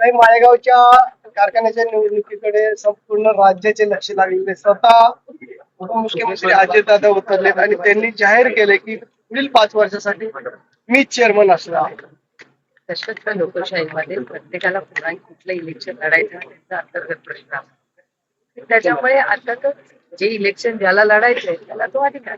काही माळेगावच्या कारखान्याच्या निवडणुकीकडे संपूर्ण राज्याचे लक्ष लागलेले. स्वतः उपमुख्यमंत्री अजितदादा उतरलेत आणि त्यांनी जाहीर केले की पुढील पाच वर्षासाठी मीच चेअरमन असणार आहे. सशक्त लोकशाहीमध्ये प्रत्येकाला पुन्हा कुठलं इलेक्शन लढायचं त्यांचा अंतर्गत प्रश्न असतो त्याच्यामुळे आता तर जे इलेक्शन ज्याला लढायचंय त्याला तो अधिकार.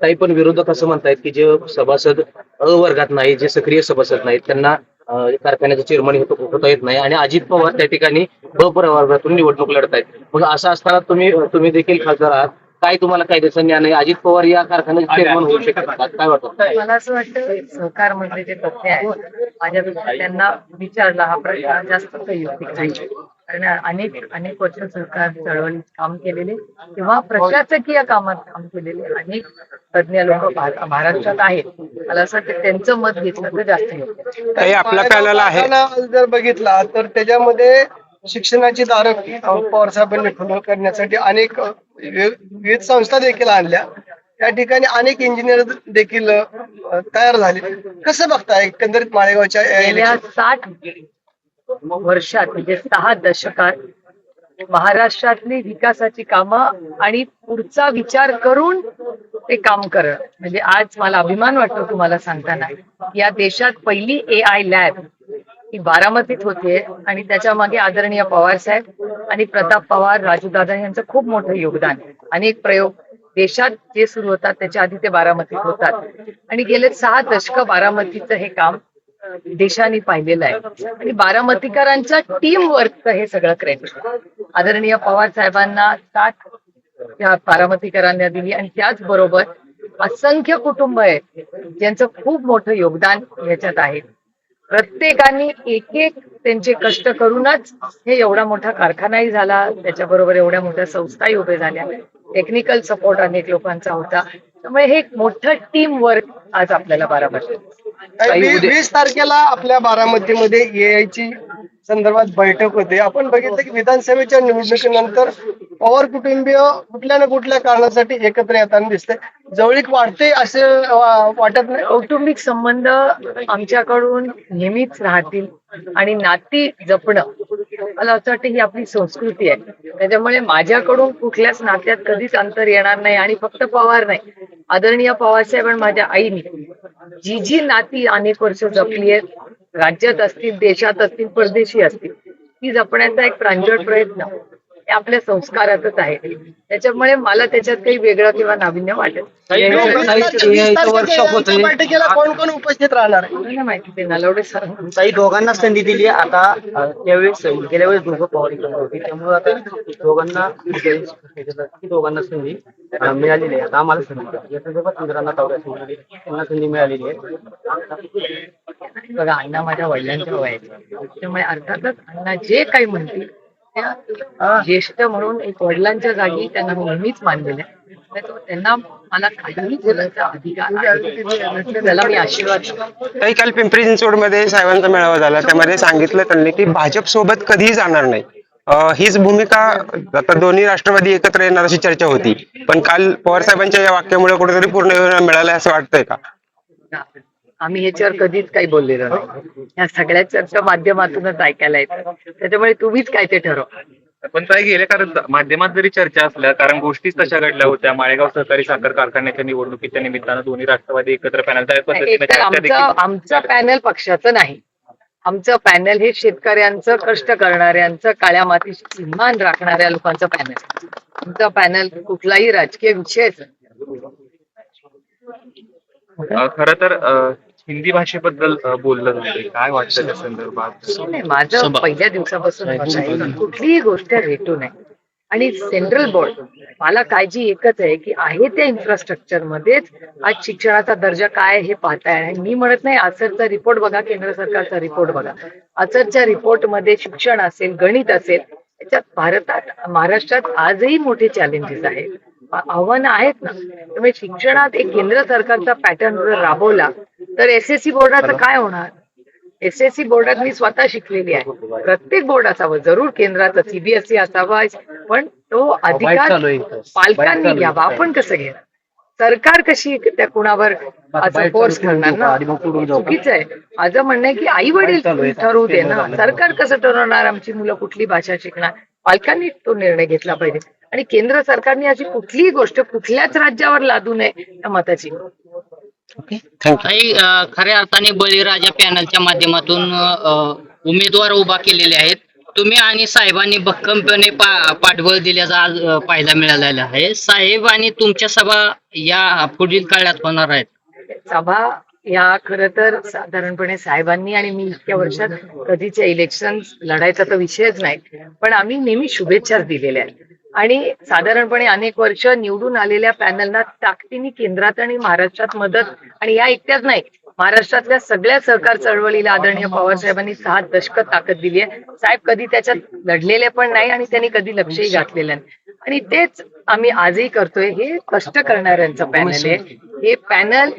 काही पण विरोधक असं म्हणतायत की जे सभासद अ वर्गात नाही जे सक्रिय सभासद नाहीत त्यांना कारखान्याचं चेअरमन हे होता येत नाही. आणि अजित पवार त्या ठिकाणी ब प्रवर्गातून निवडणूक लढतायत. मग असं असताना तुम्ही तुम्ही देखील खासदार आहात. काय तुम्हाला कायद्याचं ज्ञान आहे? अजित पवार या कारखान्याचे चेअरमन होऊ शकतात काय वाटतं? मला असं वाटतं सहकार मंत्री जे तथ्य आहेत माझ्यापेक्षा त्यांना विचारला हा प्रश्न जास्त काही नाही. अनेक अनेक वर्ष सहकार चळवळीत काम केलेले किंवा प्रशासकीय कामात काम केलेले अनेक तज्ञ लोक महाराष्ट्रात आहेत. मला असं वाटतं त्यांचं मत घेतलं तर जास्त आपला पॅनल आहे. जर बघितला तर त्याच्यामध्ये शिक्षणाची दारं पवार साहेबांनी खुलं करण्यासाठी अनेक विविध संस्था देखील आणल्या. त्या ठिकाणी अनेक इंजिनियर देखील तयार झाले. कसं बघताय एकंदरीत माळेगावच्या? साठ वर्षात म्हणजे सहा दशकात महाराष्ट्रातली विकासाची कामं आणि पुढचा विचार करून ते काम करणं. म्हणजे आज मला अभिमान वाटतो तुम्हाला सांगताना या देशात पहिली ए आय लॅब ही बारामतीत होते आणि त्याच्यामागे आदरणीय पवार साहेब आणि प्रताप पवार राजूदादा यांचं खूप मोठं योगदान. अनेक प्रयोग देशात जे सुरू होतात त्याच्या आधी ते बारामतीत होतात. आणि गेले सहा दशक बारामतीचं हे काम देशाने पाहिलेलं आहे. आणि बारामतीकरांच्या टीम वर्कचं हे सगळं क्रेडिट आदरणीय पवार साहेबांना साथ या बारामतीकरांना दिली आणि त्याचबरोबर असंख्य कुटुंब आहेत ज्यांचं खूप मोठं योगदान ह्याच्यात आहे. प्रत्येकाने एक एक त्यांचे कष्ट करूनच हे एवढा मोठा कारखानाही झाला त्याच्याबरोबर एवढ्या मोठ्या संस्थाही उभे झाल्या. टेक्निकल सपोर्ट अनेक लोकांचा होता. त्यामुळे हे एक मोठं टीम वर्क आज आपल्याला बारा काही वीस तारखेला आपल्या बारामतीमध्ये यायची संदर्भात बैठक होते. आपण बघितलं की विधानसभेच्या निवडणुकीनंतर पवार कुटुंबीय कुठल्या ना कुठल्या कारणासाठी एकत्र येताना दिसते जवळीक वाढते असे वाटत नाही. कौटुंबिक संबंध आमच्याकडून नेहमीच राहतील आणि नाती जपणं मला असं वाटतं ही आपली संस्कृती आहे. त्याच्यामुळे माझ्याकडून कुठल्याच नात्यात कधीच अंतर येणार नाही आणि फक्त पवार नाही. आदरणीय पवारसाहेब आणि माझ्या आईने जी जी नाती अनेक वर्ष जपली आहेत राज्यात असतील देशात असतील परदेशी असतील ती जपण्याचा एक प्रांजळ प्रयत्न आपल्या संस्कारातच आहे. त्याच्यामुळे मला त्याच्यात काही वेगळं किंवा नाविन्य वाटत बैठकीला कोण कोण उपस्थित राहणार आहे? मला माहिती ते नलवडे सर काही दोघांना संधी दिली. आता अ, त्यावेळेस गेल्या वेळेस दोघं पवार होती. त्यामुळे आता दोघांना की दोघांना संधी अ, मिळालेली आहे. आता आम्हाला संधी. या संदर्भात इंदिरांना तावडे संधी त्यांना संधी मिळालेली आहे. बघा अण्णा माझ्या वडिलांच्या वयाचे त्यामुळे अर्थातच अण्णा जे काही म्हणतील त्या ज्येष्ठ म्हणून एक वडिलांच्या जागी त्यांना नेहमीच मानलेलं आहे. त्याच्यामुळे त्यांना मला काहीही बोलायचा अधिकार आहे. त्याला मी आशीर्वाद देतो. ताई काल पिंपरी चिंचवडमध्ये साहेबांचा मेळावा झाला. त्यामध्ये सांगितलं त्यांनी की भाजप सोबत कधीही जाणार नाही. अं, हीच भूमिका आता दोन्ही राष्ट्रवादी एकत्र येणार अशी चर्चा होती. पण काल पवार साहेबांच्या या वाक्यामुळे कुठेतरी पूर्ण मिळालं असं वाटतंय का? आम्ही ह्याच्यावर कधीच काही बोललेलो नाही. या सगळ्या चर्चा माध्यमातूनच ऐकायला येतात त्याच्यामुळे तुम्हीच काय ते ठरवा. पण काय गेल्या कारण माध्यमात जरी चर्चा असल्या कारण गोष्टीच तशा घडल्या होत्या. माळेगाव सहकारी साखर कारखान्याच्या निवडणुकीच्या निमित्तानं दोन्ही राष्ट्रवादी एकत्र पॅनल आमचं पॅनल पक्षाचं नाही. आमचं पॅनल हे शेतकऱ्यांचं कष्ट करणाऱ्यांचं काळ्या मातीशी इमान राखणाऱ्या लोकांचं पॅनल आमचं पॅनल कुठलाही राजकीय विषयच खरं तर हिंदी भाषेबद्दल बोललं जाते काय वाटतं त्या संदर्भात? नाही माझं पहिल्या दिवसापासून मत आहे. की कुठलीही गोष्ट रेटू नये आणि सेंट्रल बोर्ड मला काळजी एकच आहे की आहे त्या इन्फ्रास्ट्रक्चर मध्येच आज शिक्षणाचा दर्जा काय आहे हे पाहताय. आणि मी म्हणत नाही आसरचा रिपोर्ट बघा केंद्र सरकारचा रिपोर्ट बघा. आसरच्या रिपोर्टमध्ये शिक्षण असेल गणित असेल याच्यात भारतात महाराष्ट्रात आजही मोठे चॅलेंजेस आहेत. आ- आव्हानं आहेत ना. त्यामुळे शिक्षणात एक केंद्र सरकारचा पॅटर्न राबवला तर एस एस सी बोर्डाचं काय होणार? एस एस सी बोर्डात मी स्वतः शिकलेली आहे. प्रत्येक बोर्ड असावं जरूर केंद्राचा सीबीएसई असावा पण तो अधिकार पालकांनी घ्यावा. आपण कसं घेणार? सरकार कशी त्या कुणावर फोर्स करणार ना? चुकीचं आहे. माझं म्हणणं आहे की आई वडील ठरवू दे ना. सरकार कसं ठरवणार? आमची मुलं कुठली भाषा शिकणार? पालकांनी तो निर्णय घेतला पाहिजे. आणि केंद्र सरकारने अशी कुठलीही गोष्ट कुठल्याच राज्यावर लादू नये या मताची. थँक्यू काही अ, खऱ्या अर्थाने बळीराजा पॅनलच्या माध्यमातून अ, उमेदवार उभा केलेले आहेत. तुम्ही आणि साहेबांनी भक्कमपणे पा- पाठबळ दिल्याचं आज अ, पाहायला मिळालेलं आहे. साहेब आणि तुमच्या सभा या पुढील काळात होणार आहेत. सभा या खर तर साधारणपणे साहेबांनी आणि मी इतक्या वर्षात कधीच्या इलेक्शन लढायचा तर विषयच नाही. पण आम्ही नेहमी शुभेच्छाच दिलेल्या आहेत. आणि साधारणपणे अनेक वर्ष निवडून आलेल्या पॅनलना ताकदीने केंद्रात आणि महाराष्ट्रात मदत आणि या एकट्याच नाही महाराष्ट्रातल्या सगळ्या सहकार चळवळीला आदरणीय पवार साहेबांनी सहा दशक ताकद दिली आहे. साहेब कधी त्याच्यात लढलेले पण नाही आणि त्यांनी कधी लक्षही घातलेलं नाही. आणि तेच आम्ही आजही करतोय हे कष्ट करणाऱ्यांचं पॅनल आहे. हे पॅनल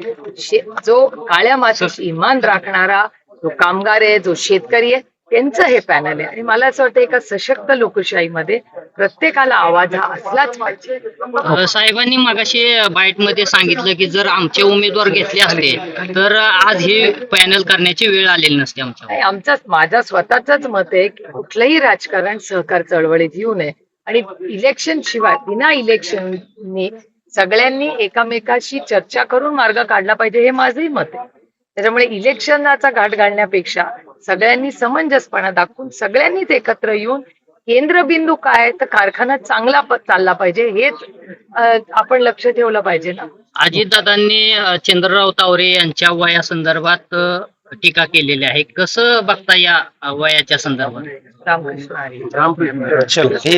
जो काळ्या मातीशी इमान राखणारा जो कामगार आहे जो शेतकरी आहे त्यांचं हे पॅनल आहे. आणि मला असं वाटतं एका सशक्त लोकशाहीमध्ये प्रत्येकाला आवाज हा असलाच पाहिजे. अ, साहेबांनी मगाशी बाईटमध्ये सांगितलं की जर आमचे उमेदवार घेतले असते तर आज ही पॅनल करण्याची वेळ आलेली नसते आमच्यावर नाही, आमचा माझा स्वतःच मत आहे की कुठलंही राजकारण सहकार चळवळीत येऊ नये. आणि इलेक्शन शिवाय बिना इलेक्शननी सगळ्यांनी एकामेकाशी चर्चा करून मार्ग काढला पाहिजे हे माझंही मत आहे. त्याच्यामुळे इलेक्शनाचा घाट घालण्यापेक्षा सगळ्यांनी समंजसपणा दाखवून सगळ्यांनीच एकत्र येऊन केंद्रबिंदू काय आहे, तर कारखाना चांगला प- चालला पाहिजे हेच आपण लक्ष ठेवलं पाहिजे ना. अजितदादांनी चंद्रराव तावरे यांच्या वयासंदर्भात अ, टीका केलेली आहे. कसं बघता या वयाच्या संदर्भात? रामकृष्ण. हे